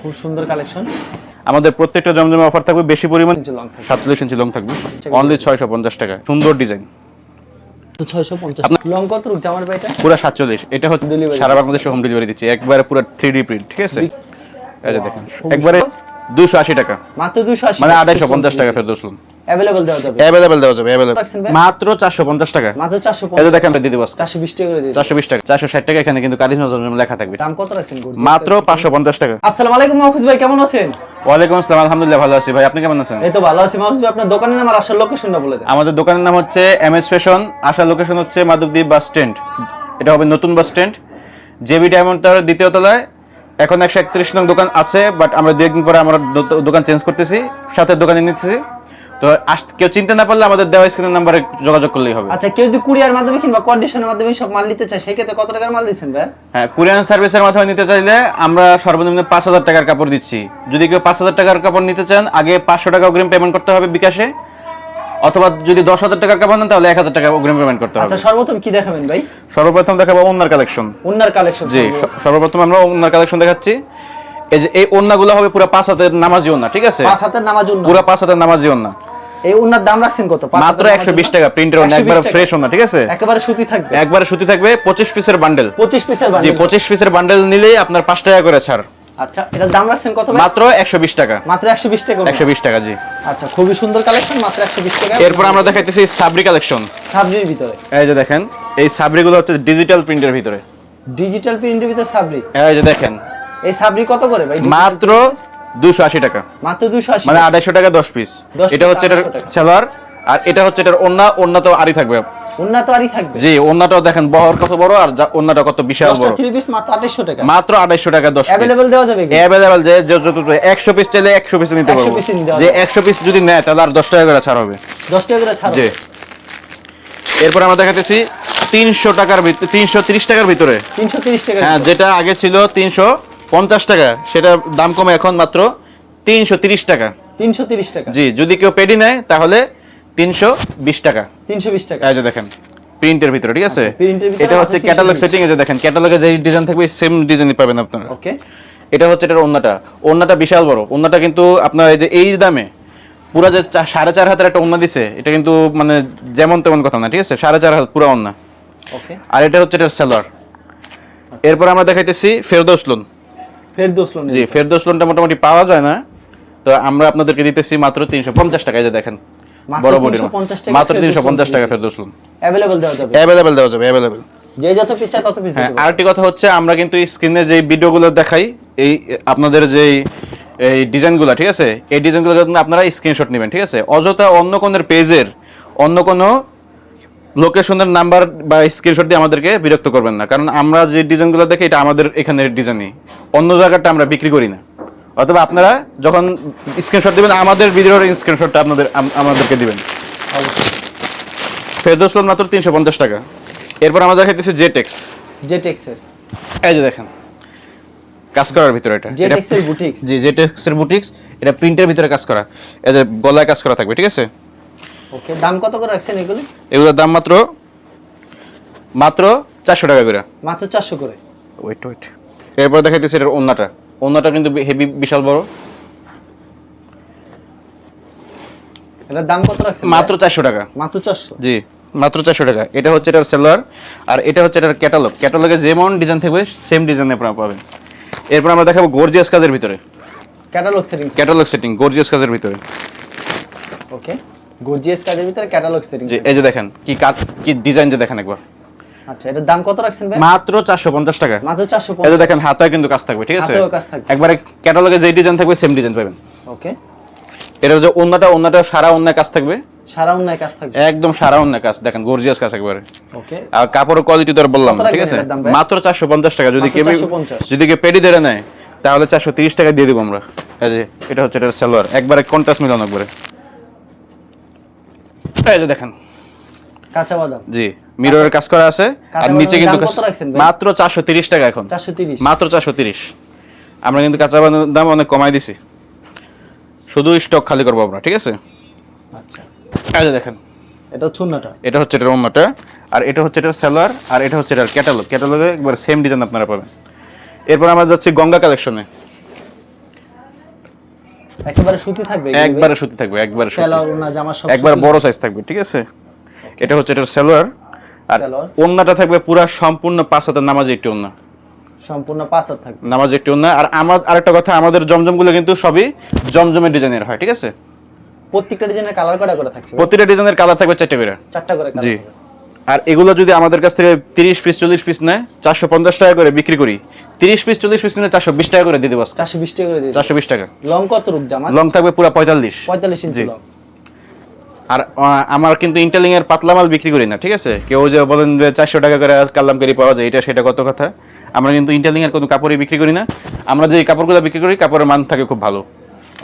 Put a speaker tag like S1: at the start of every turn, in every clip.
S1: খুব সুন্দর কালেকশন
S2: আমাদের প্রত্যেকটা জমজমে অফার থাকবে বেশি পরিমাণ সাতচল্লিশ ইঞ্চি লং থাকবে। অনলি ছয়শো পঞ্চাশ টাকা। সুন্দর ডিজাইন
S1: লং কত জামার ভাইটা
S2: পুরো সাতচল্লিশ। এটা হচ্ছে সারা বাংলাদেশে হোম ডেলিভারি দিচ্ছি। একবারে পুরো থ্রি ডি প্রিন্ট ঠিক আছে? এই দেখেন। একবারে দুশো আশি টাকা।
S1: মাত্র দুশো আশি
S2: মানে আড়াইশো পঞ্চাশ টাকা
S1: অ্যাভেলেবল দেওয়া যাবে।
S2: অ্যাভেলেবেল দেওয়া যাবে
S1: ভাই?
S2: মাত্র চারশো পঞ্চাশ টাকা।
S1: মাত্র চারশো
S2: এই যে দেখেন আমরা দিয়ে দেবো
S1: চারশো বিশ টাকা করে।
S2: চারশো বিশ টাকা চারশো ষাট টাকা এখানে কিন্তু কারিজমা জমজম লেখা থাকবে।
S1: দাম কত রাখছেন
S2: মাত্র পাঁচশো পঞ্চাশ টাকা।
S1: আসসালামু আলাইকুম মাহফুজ ভাই কেমন আছেন?
S2: ওয়ালাইকুম আসসালাম আলহামদুলিল্লাহ ভালো আছি। ভাই আপনি কেমন আছেন?
S1: এই তো ভালো আছি মাহফুজ ভাই আপনার দোকানের নাম আর আসার লোকেশনটা বলে দেন।
S2: আমাদের দোকানের নাম হচ্ছে এম এস ফ্যাশন আসার লোকেশন হচ্ছে মাধবদ্বীপ বাস স্ট্যান্ড। এটা হবে নতুন bus stand. JB diamond tower দ্বিতীয় তলায় এখন একশো একত্রিশ নং দোকান আছে বাট আমরা দু একদিন পরে আমরা দোকান চেঞ্জ করতেছি সাথে দোকানে নিতেছি। তো কেউ চিনতে না পারলে আমাদের দেওয়া স্ক্রিনের নাম্বারে যোগাযোগ করলেই হবে।
S1: আচ্ছা কেউ যদি কুরিয়ার মাধ্যমে কিংবা কন্ডিশনের মাধ্যমে সব মাল নিতে চায় সেক্ষেত্রে কত টাকার মাল দিচ্ছেন ভাই?
S2: হ্যাঁ কুরিয়ান সার্ভিসের মাধ্যমে নিতে চাইলে আমরা সর্বনিম্ন পাঁচ হাজার টাকার কাপড় দিচ্ছি। যদি কেউ পাঁচ হাজার টাকার কাপড় নিতে চান আগে পাঁচশো টাকা অগ্রিম পেমেন্ট করতে হবে বিকাশে। অথবা যদি দশ হাজার টাকার কাপড় নেন তাহলে এক হাজার টাকা অগ্রিম পেমেন্ট করতে হবে।
S1: আচ্ছা সর্বপ্রথম কি দেখাবেন ভাই?
S2: সর্বপ্রথম দেখাবো ওনার কালেকশন
S1: উন্নার কালেকশন
S2: জি সর্বপ্রথম আমরা ওনার কালেকশন দেখাচ্ছি। এই যে এই ওন্নাগুলো হবে পুরো পাঁচ হাতের নামাজি ওন্না ঠিক আছে?
S1: পাঁচ হাতের নামাজ উন্না
S2: পুরো পাঁচ হাতের নামাজি ওন্না।
S1: এই উন্নার দাম রাখছেন কত?
S2: মাত্র
S1: হাতের
S2: একশো
S1: নামাজ
S2: বিশ
S1: উন্না?
S2: টাকা প্রিন্টের ওন্না
S1: 120
S2: একবারে। ফ্রেশ ওন্না ঠিক আছে?
S1: একেবারে সুতি থাকবে।
S2: একবারে সুতি থাকবে পঁচিশ পিসের বান্ডেল
S1: পঁচিশ পিসের
S2: জি
S1: বান্ডিল
S2: পঁচিশ পিসের বান্ডেল নিলেই আপনার পাঁচ টাকা করে ছাড়।
S1: আচ্ছা এটার দাম রাখছেন কত
S2: মাত্র একশো বিশ টাকা।
S1: মাত্র একশো বিশ টাকা
S2: একশো বিশ টাকা জি।
S1: আচ্ছা খুবই সুন্দর কালেকশন মাত্র একশো বিশ টাকা।
S2: এরপর আমরা দেখাইতেছি সাবরি কালেকশন
S1: সাবরির ভিতরে।
S2: এই যে দেখেন এই সাবরিগুলো হচ্ছে ডিজিটাল প্রিন্টের ভিতরে।
S1: ডিজিটাল প্রিন্টের ভিতরে সাবরি
S2: এই যে দেখেন।
S1: এই সাবরি কত করে ভাই?
S2: মাত্র দুশো আশি টাকা।
S1: মাত্র দুশো আশি
S2: মানে আড়াইশো টাকা দশ পিস এটা হচ্ছে
S1: 250
S2: সেলার আর এটা হচ্ছে এটার ওন্না ওন্না তো আরই থাকবে।
S1: উন্না তো আরই থাকবে?
S2: জি ওন্নাটাও দেখেন বহর কত বড় আর ওন্নাটা কত বিশাল বড়।
S1: থ্রি পিস মাত্র আঠাইশশো টাকা।
S2: মাত্র আড়াইশো টাকা দশ
S1: অ্যাভেলেবেল দেওয়া যাবে কি?
S2: যে যে যত একশো পিস চাইলে একশো পিস নিতে পারব।
S1: piece নিতে হবে।
S2: যে একশো পিস যদি নেয় তাহলে আর দশ টাকা করে ছাড় হবে।
S1: দশ টাকা করে ছাড়ো
S2: জি। এরপর আমরা দেখাতেছি তিনশো টাকার ভিতরে তিনশো তিরিশ টাকার ভিতরে।
S1: টাকা
S2: হ্যাঁ যেটা আগে ছিল তিনশো পঞ্চাশ টাকা সেটা দাম কমে এখন মাত্র তিনশো তিরিশ টাকা।
S1: তিনশো তিরিশ টাকা।
S2: জি যদি কেউ পেডি নেয় তাহলে তিনশো বিশ টাকা।
S1: তিনশো বিশ টাকা।
S2: এই যে দেখেন প্রিন্টের ভিতরে ঠিক আছে?
S1: আচ্ছা, print এর ভিতরে
S2: এটা হচ্ছে ক্যাটালগ সেটিং এ যে দেখেন ক্যাটালগে যে ডিজাইন থাকবে সেম ডিজাইনই পাবেন আপনারা।
S1: ওকে
S2: এটা হচ্ছে এটার ওন্নাটা। ওন্নাটা বিশাল বড়। ওন্নাটা কিন্তু আপনার এই যে এই দামে পুরো যে সাড়ে চার হাতের একটা ওন্না দিছে এটা কিন্তু মানে যেমন তেমন কথা না ঠিক আছে? সাড়ে চার হাত পুরো ওন্না।
S1: ওকে
S2: আর এটা হচ্ছে এটার সেলার এরপর আমরা দেখাইতেছি ফেরদৌস লোন জি ফেরদৌস লোনটা মোটামুটি পাওয়া যায় না। তো আমরা আপনাদেরকে দিতেছি মাত্র তিনশো পঞ্চাশ যে দেখেন। বড় বডির মাত্র
S1: ফেরদৌস
S2: তিনশো পঞ্চাশ
S1: লোন
S2: টাকা ফেরদৌস লোন
S1: অ্যাভেলেবেল দেওয়া যাবে।
S2: অ্যাভেলেবেল দেওয়া যাবে অ্যাভেলেবেল
S1: যে যত পিস তত পিস
S2: হ্যাঁ আরেকটি কথা হচ্ছে আমরা কিন্তু স্ক্রিনে যে ভিডিওগুলো দেখাই এই আপনাদের যেই এই ডিজাইনগুলো ঠিক আছে? এই ডিজাইনগুলো আপনারা স্ক্রিনশট নেবেন ঠিক আছে? অযথা অন্য কোনো পেজের অন্য কোনো লোকেশনের নাম্বার বা স্ক্রিনশট দিয়ে আমাদেরকে বিরক্ত করবেন না। কারণ আমরা যে ডিজাইনগুলো দেখি এটা আমাদের এখানের ডিজাইনই অন্য জায়গাটা আমরা বিক্রি করি না। অথবা আপনারা যখন স্ক্রিনশট দিবেন আমাদের ভিডিওর স্ক্রিনশটটা আপনাদের আমাদেরকে দিবেন। ফেরদৌস লোন মাত্র তিনশো পঞ্চাশ টাকা। এরপর আমরা দেখাইতেছি জেটেক্স
S1: জে টেক্সের
S2: এই যে দেখেন কাজ করার ভিতরে এটা।
S1: জে
S2: এটা-
S1: টেক্সের বুটিক্স
S2: জি জেটেক্সের বুটিক্স এটা প্রিন্টের ভিতরে কাজ করা। এই যে গলায় কাজ করা থাকবে ঠিক আছে?
S1: ওকে দাম কত করে রাখছেন এগুলি?
S2: এগুলোর দাম মাত্র মাত্র চারশো টাকা করে।
S1: মাত্র চারশো করে।
S2: ওয়েট ওয়েট এরপর দেখাইতেছি এটার ওন্নাটা। ওন্নাটা কিন্তু হেভি বিশাল বড়।
S1: এটার দাম কত রাখছেন
S2: মাত্র চারশো টাকা।
S1: মাত্র চারশো?
S2: জি মাত্র চারশো টাকা। এটা হচ্ছে এটার সেলার আর এটা হচ্ছে এটার ক্যাটালগ ক্যাটালগে যেমন ডিজাইন থাকবে সেম ডিজাইন আপনারা পাবেন। এরপর আমরা দেখাবো গর্জিয়াস কাজের ভিতরে।
S1: Catalogue setting
S2: catalogue setting gorgeous কাজের ভিতরে।
S1: ওকে গর্জিয়াস কাজের ভিতরে ক্যাটালগ সেটিং
S2: এই যে দেখেন কি কাজ কি ডিজাইন যে দেখেন একবার।
S1: আচ্ছা এটার দাম কত রাখছেন ভাই?
S2: মাত্র চারশো পঞ্চাশ টাকা।
S1: মাত্র চারশো
S2: এই যে দেখেন হাতায় কিন্তু কাজ থাকবে ঠিক আছে?
S1: হাতেও কাজ থাকবে।
S2: একবারে ক্যাটালগে যে ডিজাইন থাকবে সেম ডিজাইন পাবেন।
S1: ওকে।
S2: এটা যে অন্যটা অন্যটা সারা অন্য কাজ থাকবে।
S1: সারা উন্নয় কাজ থাকবে।
S2: একদম সারা অন্য কাজ দেখেন গর্জিয়াস কাজ একবারে।
S1: ওকে।
S2: আর কাপড়ের কোয়ালিটি তো বললাম ঠিক আছে? মাত্র চারশো পঞ্চাশ টাকা যদি কেউ যদি কেউ পেডি ধরে নেয় তাহলে চারশো তিরিশ টাকা দিয়ে দেবো আমরা। এই যে এটা হচ্ছে এটার সালোয়ার একবারে কন্ট্রাস্ট মিলানো একবারে। এই যে দেখেন।
S1: কাঁচা বাদাম।
S2: জি। মিররের কাজ করা আছে আর নিচে কিন্তু? মাত্র চারশো তিরিশ টাকা এখন। মাত্র চারশো তিরিশ। আমরা কিন্তু কাঁচা বাদামের দাম অনেক কমাই দিছি। শুধু স্টক খালি করব আমরা ঠিক আছে?
S1: আচ্ছা।
S2: এই দেখেন।
S1: এটা চুন্নাটা
S2: এটা হচ্ছে এটার অন্যটা আর এটা হচ্ছে এটার সেলার আর এটা হচ্ছে এটার ক্যাটালগ ক্যাটালগে একবার সেম ডিজাইন আপনারা পাবেন। এরপর আমরা যাচ্ছি গঙ্গা কালেকশনে
S1: একেবারে সুতি থাকবে
S2: একবারে সুতি থাকবে একবারে
S1: সেলার না জামা সব
S2: একবার বড় সাইজ থাকবে ঠিক আছে? এটা হচ্ছে এটার সেলোয়ার আর ওন্নাটা থাকবে পুরা সম্পূর্ণ পাঁচ হাতের নামাজি একটি ওন্না।
S1: সম্পূর্ণ পাঁচ হাত থাকবে।
S2: নামাজি একটি ওন্না। আর আমার আরেকটা কথা আমাদের জমজমগুলো কিন্তু সবই জমজমের ডিজাইনের হয় ঠিক আছে?
S1: প্রত্যেকটা ডিজাইনের কালার কটা করে থাকছে?
S2: প্রতিটা ডিজাইনের কালার থাকবে চারটে করে।
S1: চারটা করে
S2: জি। আর এগুলো যদি আমাদের কাছ থেকে তিরিশ পিস চল্লিশ পিস নেয় চারশো পঞ্চাশ টাকা করে বিক্রি করি। তিরিশ পিস চল্লিশ পিস নিলে চারশো বিশ টাকা করে দিয়ে দেবো
S1: চারশো বিশ টাকা করে দিয়ে
S2: চারশো বিশ টাকা।
S1: লং কত রূপ জামা
S2: লং থাকবে পুরো পঁয়তাল্লিশ।
S1: পঁয়তাল্লিশ ইঞ্চি। লং।
S2: আর আমার কিন্তু ইন্টারলিং এর পাতলা মাল বিক্রি করি না ঠিক আছে? কেউ যে বলেন যে চারশো টাকা করে কাল্লাম করি পাওয়া যায় এটা সেটা কত কথা? আমরা কিন্তু ইন্টারলিং এর কোনো কাপড়ই বিক্রি করি না। আমরা যে কাপড়গুলো বিক্রি করি কাপড়ের মান থাকে খুব ভালো।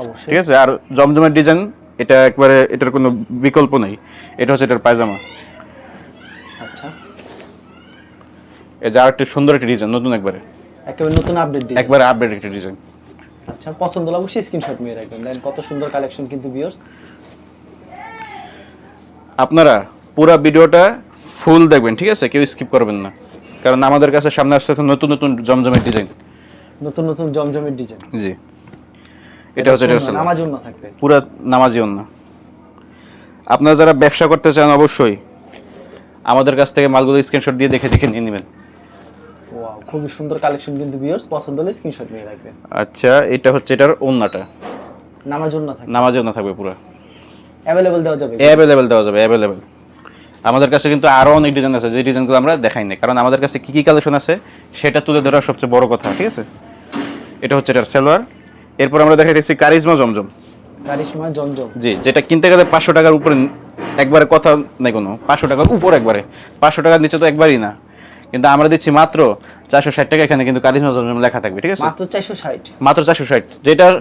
S1: অবশ্যই।
S2: ঠিক আছে? আর জমজমের ডিজাইন এটা একবারে এটার কোনো বিকল্প নেই। এটা হচ্ছে এটার পায়জামা।
S1: আচ্ছা।
S2: যে আর একটা সুন্দর একটা ডিজাইন নতুন একবারে।
S1: একেবারে নতুন আপডেট ডিজাইন।
S2: একবারে আপডেট একটা ডিজাইন।
S1: আচ্ছা পছন্দ হলে অবশ্যই স্ক্রিনশট নিয়ে রাখবেন। দেন কত সুন্দর কালেকশন কিন্তু ভিউয়ার্স
S2: আপনারা পুরো ভিডিওটা ফুল দেখবেন ঠিক আছে? কেউ স্কিপ করবেন না। কারণ আমাদের কাছে সামনে আসতে নতুন নতুন জমজমের ডিজাইন
S1: নতুন নতুন জমজমের ডিজাইন
S2: জি। এটা হচ্ছে।
S1: আমার জন্য থাকবে।
S2: পুরা নামাজি না আপনারা যারা ব্যবসা করতে চান অবশ্যই আমাদের কাছ থেকে মালগুলো স্ক্রিনশট দিয়ে দেখে দেখে নিয়ে নেবেন।
S1: ওয়াও খুবই সুন্দর কালেকশন কিন্তু ভিউয়ার্স পছন্দ হলে স্ক্রিনশট নিয়ে রাখবেন।
S2: আচ্ছা এটা হচ্ছে এটার ওন্নাটা
S1: নামার জন্য থাকবে।
S2: নামাজি ওন্না থাকবে পুরো।
S1: অ্যাভেলেবল দেওয়া যাবে।
S2: অ্যাভেলেবেল দেওয়া যাবে অ্যাভেলেবেল আমাদের কাছে কিন্তু আরও অনেক ডিজাইন আছে যে ডিজাইনগুলো আমরা দেখাই না কারণ আমাদের কাছে কী কী কালেকশন আছে সেটা তুলে ধরা সবচেয়ে বড় কথা ঠিক আছে? এটা হচ্ছে এটার সেলোয়ার। এরপর আমরা দেখাইতেছি কারিজমা জমজম।
S1: কারিশমা জমজম।
S2: জি যেটা কিনতে গেলে পাঁচশো টাকার উপরে একবারে কথা নাই কোনো। পাঁচশো টাকার উপর একবারে। পাঁচশো টাকার নিচে তো একবারই না। কিন্তু আমরা দিচ্ছি মাত্র চারশো ষাট টাকা এখানে কিন্তু কারিজমা জমজম লেখা থাকবে ঠিক আছে?
S1: মাত্র চারশো ষাট।
S2: মাত্র চারশো ষাট। যেটার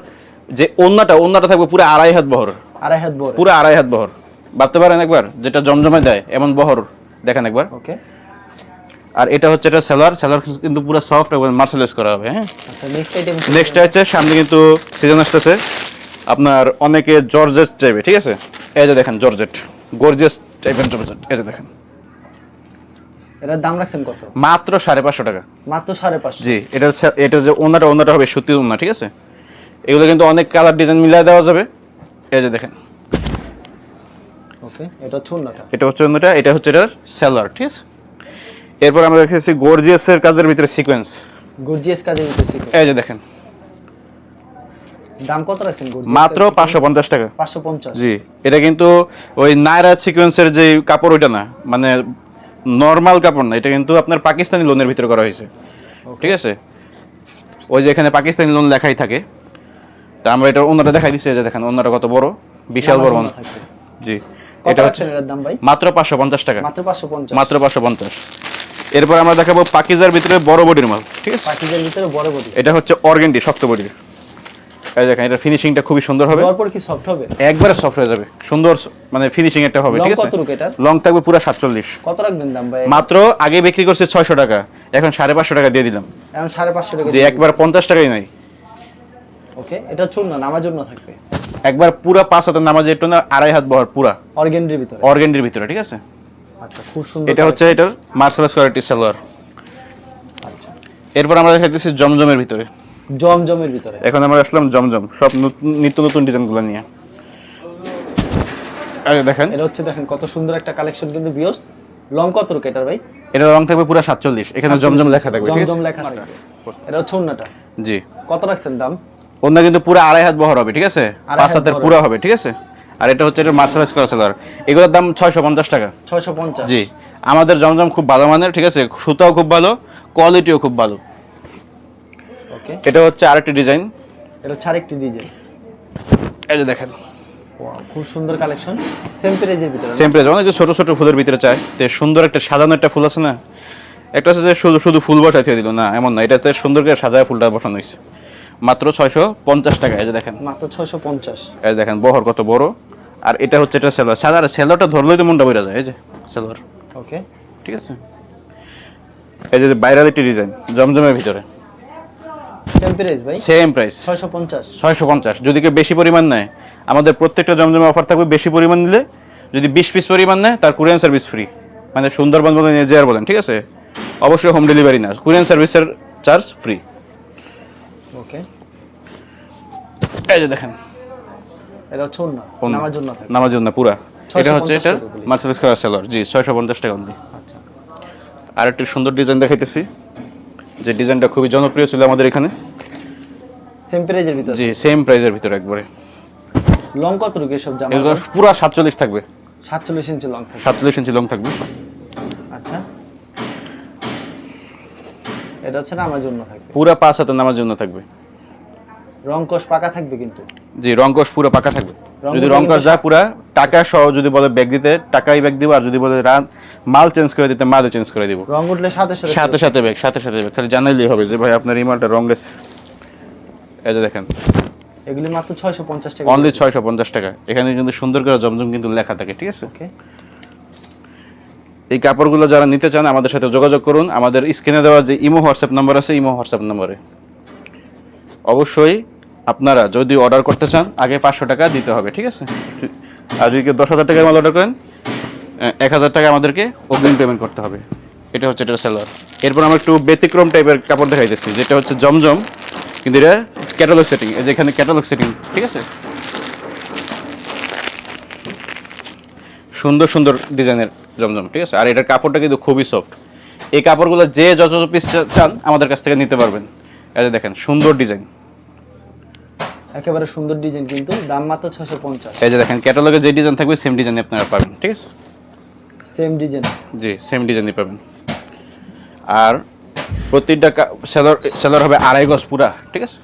S2: যে ওন্নাটা ওন্নাটা থাকবে পুরো আড়াই হাত বহর।
S1: আড়াই হাত বড়
S2: পুরো আড়াই হাত বহর। ভাবতে পারেন একবার যেটা জমজমে দেয় এমন বহর। দেখেন একবার।
S1: ওকে।
S2: আর এটা হচ্ছে এটা সেলার। সেলার কিন্তু পুরো সফট এবং মার্সেলাইজ করা হবে হ্যাঁ?
S1: আচ্ছা নেক্সট আইটেম
S2: নেক্সট হচ্ছে সামনে কিন্তু সিজন আসতেছে। আপনার অনেকে জর্জেট চাইবে ঠিক আছে? এই যে দেখেন জর্জেট। গর্জিয়াস টাইপের জর্জেট। এই যে দেখেন।
S1: এটার দাম রাখছেন কত?
S2: মাত্র সাড়ে পাঁচশো টাকা।
S1: মাত্র সাড়ে পাঁচশো।
S2: জি এটা এটা যে ওনাটা ওনাটা হবে সত্যি ওনা ঠিক আছে? এগুলো কিন্তু অনেক কালার ডিজাইন মিলাই দেওয়া যাবে। এই যে দেখেন।
S1: ওকে এটা হচ্ছে
S2: এটা হচ্ছে ওনাটা এটা হচ্ছে এটার সেলার ঠিক আছে? এরপর আমরা দেখেছি গর্জিয়াসের কাজের ভিতরে সিকোয়েন্স
S1: গর্জিয়াস কাজে দিতেছি
S2: এই যে দেখেন।
S1: দাম কত রাখছেন গর্জিয়াস
S2: মাত্র টাকা। জি এটা কিন্তু ওই নায়রা সিকোয়েন্সের যে কাপড় ওইটা না। মানে নর্মাল কাপড় না এটা কিন্তু আপনার পাকিস্তানি লোনের ভিতরে করা হয়েছে। ঠিক আছে? ওই যে এখানে পাকিস্তানি লোন লেখাই থাকে। তা আমরা এটা অন্যটা দেখাই দিচ্ছি এই যে দেখেন অন্যটা কত বড় বিশাল বড় অন্য। জি এটা হচ্ছে
S1: দাম ভাই?
S2: মাত্র পাঁচশো পঞ্চাশ টাকা।
S1: মাত্র পাঁচশো পঞ্চাশ।
S2: মাত্র পাঁচশো পঞ্চাশ। এরপর আমরা দেখাবো পাকিজার ভিতরে বড় বডির মাল ঠিক আছে?
S1: পাখিদের ভিতরে বড় বডি।
S2: এটা হচ্ছে অর্গেন্ডি শক্ত বডির। এই দেখেন এটা ফিনিশিংটা খুবই সুন্দর হবে।
S1: দেওয়ার পর কি সফট হবে?
S2: একবারে সফট হয়ে যাবে। সুন্দর মানে ফিনিশিং একটা হবে ঠিক আছে?
S1: কত রুক এটার?
S2: লং থাকবে পুরো সাতচল্লিশ।
S1: কত রাখবেন দাম ভাই?
S2: মাত্র আগে বিক্রি করছে ছয়শো টাকা এখন সাড়ে পাঁচশো টাকা দিয়ে দিলাম।
S1: এখন সাড়ে পাঁচশো টাকা
S2: যে একবার পঞ্চাশ টাকাই নাই।
S1: ওকে এটা চুন না নামার জন্য থাকবে।
S2: একবার পুরা পাঁচ হাতের নামাজে একটু না আড়াই হাত বহর পুরা।
S1: অর্গেন্ডির ভিতরে।
S2: অর্গেন্ডির ভিতরে ঠিক আছে?
S1: আচ্ছা খুব সুন্দর
S2: এটা হচ্ছে এটার মার্শালাস কোয়ালিটি সালোয়ার
S1: আচ্ছা।
S2: এরপর আমরা দেখাইতেছি জমজমের ভিতরে।
S1: জমজমের ভিতরে।
S2: এখন আমরা আসলাম জমজম সব নতুন নিত্য নতুন ডিজাইনগুলো নিয়ে। আরে দেখেন।
S1: এটা হচ্ছে দেখেন কত সুন্দর একটা কালেকশন কিন্তু বিয়স লং কত রুক এটার ভাই?
S2: এটা রং থাকবে পুরো সাতচল্লিশ। এখানে জমজম লেখা থাকবে
S1: জমজম লেখা থাকবে। এটা হচ্ছে অন্যটা
S2: জি।
S1: কত রাখছেন দাম?
S2: ওনা কিন্তু পুরো আড়াই হাত বহর হবে ঠিক আছে? পাঁচ হাতের পুরো হবে। ঠিক আছে? আর এটা হচ্ছে এটা মার্শালাইজ করা সেলার এগুলোর দাম ছয়শো পঞ্চাশ টাকা।
S1: ছয়শো পঞ্চাশ।
S2: জি। আমাদের জমজম খুব ভালো মানের ঠিক আছে? সুতাও খুব ভালো কোয়ালিটিও খুব ভালো।
S1: ওকে।
S2: এটা হচ্ছে আরেকটি ডিজাইন।
S1: এটা হচ্ছে আরেকটি ডিজাইন।
S2: এই যে দেখেন।
S1: খুব সুন্দর কালেকশন। সেম প্রাইজের ভিতরে?
S2: সেম অনেক ছোট ছোট ফুলের ভিতরে চায়। তো সুন্দর একটা সাজানো একটা ফুল আছে না? একটা আছে যে শুধু শুধু ফুল বসাই দিয়ে দিল না এমন না। এটাতে সুন্দর করে সাজায় ফুলটা বসানো হয়েছে। মাত্র ছয়শো পঞ্চাশ টাকা এই যে দেখেন।
S1: মাত্র ছয়শো পঞ্চাশ।
S2: এই যে দেখেন বহর কত বড়। আর এটা হচ্ছে এটা সেলার সাদার সেলারটা ধরলেই তো মনটা বেড়ে যায় এই যে সেলার
S1: ওকে।
S2: ঠিক আছে? এই যে বাইরের একটি ডিজাইন জমজমের ভিতরে।
S1: সেম প্রাইস ভাই?
S2: সেম প্রাইস
S1: ছয়শো পঞ্চাশ।
S2: ছয়শো পঞ্চাশ। যদি কেউ বেশি পরিমাণ নেয় আমাদের প্রত্যেকটা জমজমে অফার থাকবে বেশি পরিমাণ নিলে যদি বিশ পিস পরিমাণ নেয় তার কুরিয়ান সার্ভিস ফ্রি মানে সুন্দরবন বলে বলেন এজিআর বলেন ঠিক আছে? অবশ্যই হোম ডেলিভারি না। কুরিয়ান সার্ভিসের চার্জ ফ্রি
S1: ওকে
S2: এই যে দেখেন।
S1: এটা হচ্ছে অন্য
S2: ওন্না।
S1: নামার জন্য থাকবে
S2: নামার জন্য পুরা এটা হচ্ছে
S1: 650
S2: এটা। মার্সেডিস কালার সেলর জি ছয়শো পঞ্চাশ টাকা অনলি।
S1: আচ্ছা।
S2: আর একটি সুন্দর ডিজাইন দেখাইতেছি। যে ডিজাইনটা খুবই জনপ্রিয় ছিল আমাদের এখানে।
S1: সেম প্রাইজের ভিতরে?
S2: জি সেম প্রাইজের ভিতরে একবারে।
S1: লং কত রুকি এসব জামা
S2: এগুলো পুরো? সাতচল্লিশ থাকবে।
S1: সাতচল্লিশ ইঞ্চি লং থাকবে।
S2: সাতচল্লিশ ইঞ্চি লং থাকবে।
S1: আচ্ছা। এটা হচ্ছে নামার জন্য থাকবে।
S2: পুরো পাঁচ হাতে নামার জন্য থাকবে।
S1: রং কোষ পাকা থাকবে কিন্তু।
S2: জি রংকশ পুরো পাকা থাকবে। যদি রংকশ যা পুরা টাকা সহ যদি বলে ব্যাগ দিতে টাকাই ব্যাগ দিব আর যদি বলে মাল চেঞ্জ করে দিতে মালও চেঞ্জ করে দিব।
S1: রং উঠলে সাথে সাথে
S2: সাথে সাথে ব্যাগ সাথে সাথে ব্যাগ খালি জানাইলেই হবে যে ভাই আপনার এই মালটা রং গেছে এই যে দেখেন।
S1: এগুলি মাত্র ছয়শো পঞ্চাশ টাকা।
S2: অনলি ছয়শো পঞ্চাশ টাকা। এখানে কিন্তু সুন্দর করে জমজম কিন্তু লেখা থাকে ঠিক আছে?
S1: ওকে
S2: এই কাপড়গুলো যারা নিতে চান আমাদের সাথে যোগাযোগ করুন। আমাদের স্ক্রিনে দেওয়া যে ইমো হোয়াটসঅ্যাপ নাম্বার আছে ইমো হোয়াটসঅ্যাপ নাম্বারে। অবশ্যই আপনারা যদি অর্ডার করতে চান, আগে পাঁচশো টাকা দিতে হবে, ঠিক আছে? আর যদি কেউ দশ হাজার টাকার মাল অর্ডার করেন, এক হাজার টাকা আমাদেরকে অগ্রিম পেমেন্ট করতে হবে। এটা হচ্ছে এটা সেলার এরপর আমরা একটু ব্যতিক্রম টাইপের কাপড় দেখাইতেছি, যেটা হচ্ছে জমজম, কিন্তু এটা ক্যাটালগ সেটিং এই যে এখানে ক্যাটালগ সেটিং ঠিক আছে? সুন্দর সুন্দর ডিজাইনের জমজম, ঠিক আছে? আর এটার কাপড়টা কিন্তু খুবই সফট এই কাপড়গুলো যে যত পিস চান, আমাদের কাছ থেকে নিতে পারবেন। এই দেখেন, সুন্দর ডিজাইন।
S1: একেবারে সুন্দর ডিজাইন কিন্তু দাম মাত্র ছয়শো পঞ্চাশ।
S2: এই যে দেখেন ক্যাটালগে যে ডিজাইন থাকবে সেম ডিজাইন আপনারা পাবেন ঠিক আছে?
S1: সেম ডিজাইন
S2: জি সেম ডিজাইনই পাবেন। আর প্রতিটা সেলর সেলর হবে আড়াই গজ পুরা ঠিক আছে?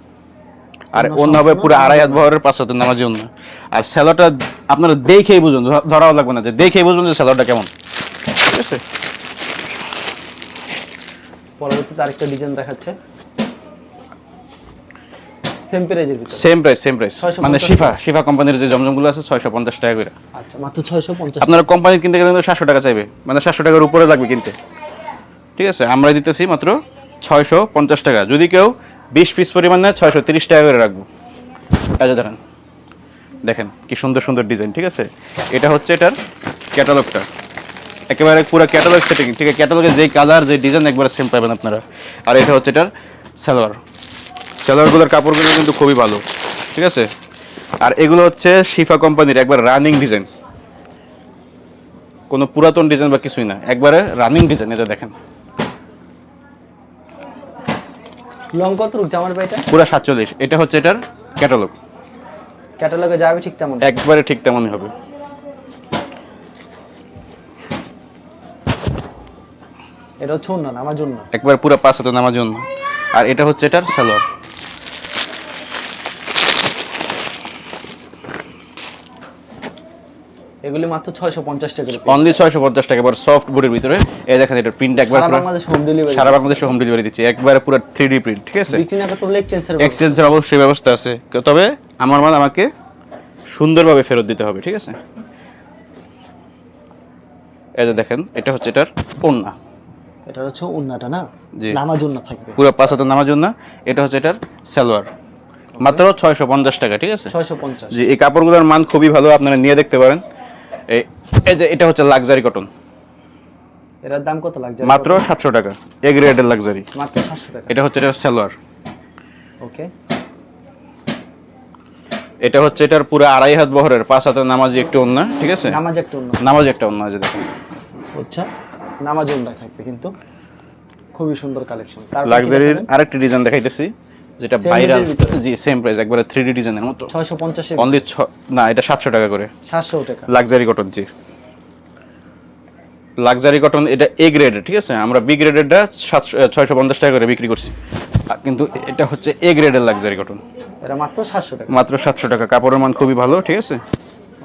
S2: আর
S1: অন্য
S2: হবে পুরো আড়াই হাত। বহরের পাঁচ হাতের নামাজি অন্য। আর সেলরটা আপনারা দেখেই বুঝুন ধরাও লাগবে না যে দেখেই বুঝবেন যে সেলরটা কেমন। ঠিক আছে?
S1: পরবর্তীতে আরেকটা ডিজাইন দেখাচ্ছে। সেম প্রাইজের ভিতরে?
S2: সেম প্রাইস সেম প্রাইস মানে শিফা শিফা কোম্পানির যে জমজমগুলো আছে ছয়শো পঞ্চাশ টাকা করে।
S1: আচ্ছা মাত্র ছয়শো পঞ্চাশ
S2: আপনারা কোম্পানি কিনতে গেলে কিন্তু সাতশো টাকা চাইবে। মানে সাতশো টাকার উপরে লাগবে কিনতে। ঠিক আছে আমরা দিতেছি মাত্র ছয়শো পঞ্চাশ টাকা। যদি কেউ বিশ পিস পরিমাণ নেয় ছয়শো তিরিশ টাকা করে রাখব। কাজে দেখেন দেখেন কি সুন্দর সুন্দর ডিজাইন ঠিক আছে? এটা হচ্ছে এটার ক্যাটালগটা একেবারে পুরো ক্যাটালগ সেটিং ঠিক আছে? ক্যাটালগের যেই কালার যে ডিজাইন একবারে সেম পাবেন আপনারা। আর এটা হচ্ছে এটার সালোয়ার। সালোয়ারগুলোর কাপড়গুলো কিন্তু খুবই ভালো ঠিক আছে? আর এগুলো হচ্ছে শিফা কোম্পানির একবার রানিং ডিজাইন কোনো পুরাতন ডিজাইন বা কিছুই না একবারে রানিং ডিজাইন এটা দেখেন।
S1: লং কত রুক জামার পাইটা
S2: পুরা সাতচল্লিশ এটা হচ্ছে এটার ক্যাটালগ
S1: ক্যাটালগে যাবে ঠিক তেমন।
S2: একবারে ঠিক তেমনই হবে।
S1: এটা হচ্ছে অন্য আমার জন্য।
S2: একবার পুরো পাঁচ হাতে নামার জন্য। আর এটা হচ্ছে এটার সালোয়ার।
S1: এগুলি মাত্র ছয়শো পঞ্চাশ টাকা করে
S2: অনলি ছয়শো পঞ্চাশ টাকা এবার সফট বোর্ডের ভিতরে। এই দেখেন এটা প্রিন্ট একবার
S1: সারা বাংলাদেশ হোম ডেলিভারি
S2: সারা বাংলাদেশে হোম ডেলিভারি দিচ্ছে। একবারে পুরো থ্রি ডি প্রিন্ট ঠিক আছে?
S1: বিক্রি না করতে হলে এক্সচেঞ্জের
S2: এক্সচেঞ্জের অবশ্যই ব্যবস্থা আছে। তবে আমার মাল আমাকে সুন্দরভাবে ফেরত দিতে হবে ঠিক আছে? এই যে দেখেন এটা হচ্ছে এটার ওন্না
S1: এটা হচ্ছে অন্যটা না?
S2: জি।
S1: নামার জন্য থাকবে।
S2: পুরো পাঁচ হাতে এটা হচ্ছে এটার সালোয়ার। মাত্র ছয়শো পঞ্চাশ টাকা ঠিক আছে?
S1: ছয়শো পঞ্চাশ।
S2: জি এই কাপড়গুলোর মান খুবই ভালো আপনারা নিয়ে দেখতে পারেন। এই যে এটা হচ্ছে লাক্সারি কটন
S1: এটার দাম কত লাগছে
S2: মাত্র সাতশো টাকা এ গ্রেডের লাক্সারি
S1: মাত্র সাতশো টাকা।
S2: এটা হচ্ছে এটার সালোয়ার।
S1: ওকে
S2: এটা হচ্ছে এটার পুরো আড়াই হাত বহরের পাঁচ হাতের নামাজি একটু অন্য ঠিক আছে?
S1: নামাজ একটা অন্য।
S2: নামাজ একটা অন্য আছে দেখেন।
S1: আচ্ছা নামাজ অন্য থাকবে কিন্তু। খুবই সুন্দর কালেকশন
S2: লাক্সারির আরেকটি ডিজাইন দেখাইতেছি। যেটা ভাইরাল? জি সেম প্রাইস একবারে থ্রি ডি ডিজাইনের মতো।
S1: ছয়শো পঞ্চাশে
S2: অনলি ছ না এটা সাতশো টাকা করে।
S1: সাতশো টাকা।
S2: লাক্সারি কটন জি। লাক্সারি কটন এটা এ গ্রেড ঠিক আছে? আমরা বি গ্রেডেরটা সাতশো ছয়শো পঞ্চাশ টাকা করে বিক্রি করছি। কিন্তু এটা হচ্ছে এ গ্রেডের লাক্সারি কটন
S1: এটা মাত্র সাতশো টাকা।
S2: মাত্র সাতশো টাকা। কাপড়ের মান খুবই ভালো ঠিক আছে?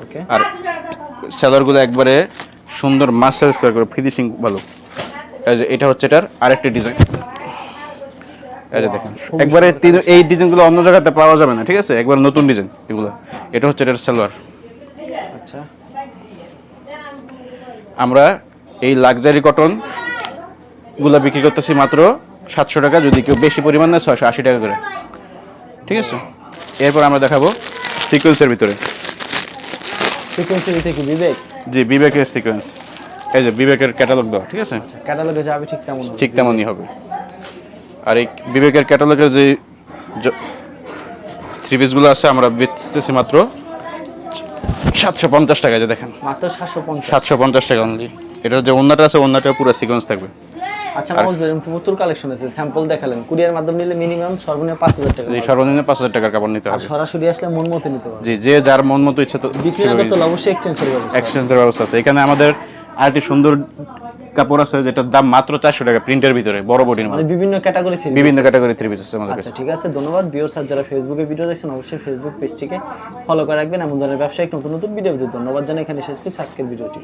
S1: ওকে
S2: আর স্যালারগুলো একবারে সুন্দর মাসাজ করে করে ফিনিশিং ভালো। এটা হচ্ছে এটার আরেকটি ডিজাইন যে দেখেন একবারে এই ডিজাইনগুলো অন্য জায়গাতে পাওয়া যাবে না ঠিক আছে? একবার নতুন ডিজাইন এগুলো। এটা হচ্ছে এটার সালোয়ার।
S1: আচ্ছা।
S2: আমরা এই লাক্সারি কটনগুলো বিক্রি করতেছি মাত্র সাতশো টাকা যদি কেউ বেশি পরিমাণ নেয় ছয়শো আশি টাকা করে। ঠিক আছে? এরপর আমরা দেখাবো সিকোয়েন্সের ভিতরে।
S1: সিকোয়েন্সের থেকে বিবেক?
S2: জি বিবেকের সিকোয়েন্স। এই যে বিবেকের ক্যাটালগ দেওয়া ঠিক আছে?
S1: আচ্ছা ক্যাটালগে যাবে ঠিক তেমন
S2: ঠিক তেমনই হবে। আর এই বিবেকের ক্যাটালগের যে থ্রি পিসগুলো আছে আমরা বেচতেছি মাত্র সাতশো পঞ্চাশ টাকা যে দেখেন।
S1: মাত্র সাতশো পঞ্চাশ।
S2: সাতশো পঞ্চাশ টাকা অনলি এটার যে অন্যটা আছে অন্যটা পুরো সিকোয়েন্স থাকবে।
S1: আচ্ছা মাউস ভাই প্রচুর কালেকশন আছে স্যাম্পল দেখালেন। কুরিয়ার মাধ্যমে নিলে মিনিমাম সর্বনিম্ন পাঁচ হাজার টাকা
S2: এই সর্বনিম্ন পাঁচ হাজার টাকার কাপড় নিতে
S1: আর
S2: হবে।
S1: সরাসরি আসলে মন মতো নিতে পারবে
S2: জি যে যার মন মতো ইচ্ছা তো
S1: বিক্রি না করতে অবশ্যই এক্সচেঞ্জের ব্যবস্থা।
S2: এক্সচেঞ্জের ব্যবস্থা আছে। এখানে আমাদের আরেকটি সুন্দর কাপড় আছে যেটার দাম মাত্র চারশো টাকা প্রিন্টের ভিতরে বড় বডির
S1: মানে বিভিন্ন ক্যাটাগরি
S2: বিভিন্ন ক্যাটাগরি থ্রি পিস আছে আমাদের
S1: আচ্ছা ঠিক আছে ধন্যবাদ। বিও স্যার যারা ফেসবুকে ভিডিও দেখছেন অবশ্যই ফেসবুক পেজটিকে ফলো করে রাখবেন। এমন ধরনের ব্যবসায়িক নতুন নতুন ভিডিও ধন্যবাদ জানাই। এখানে শেষ করছি আজকের ভিডিওটি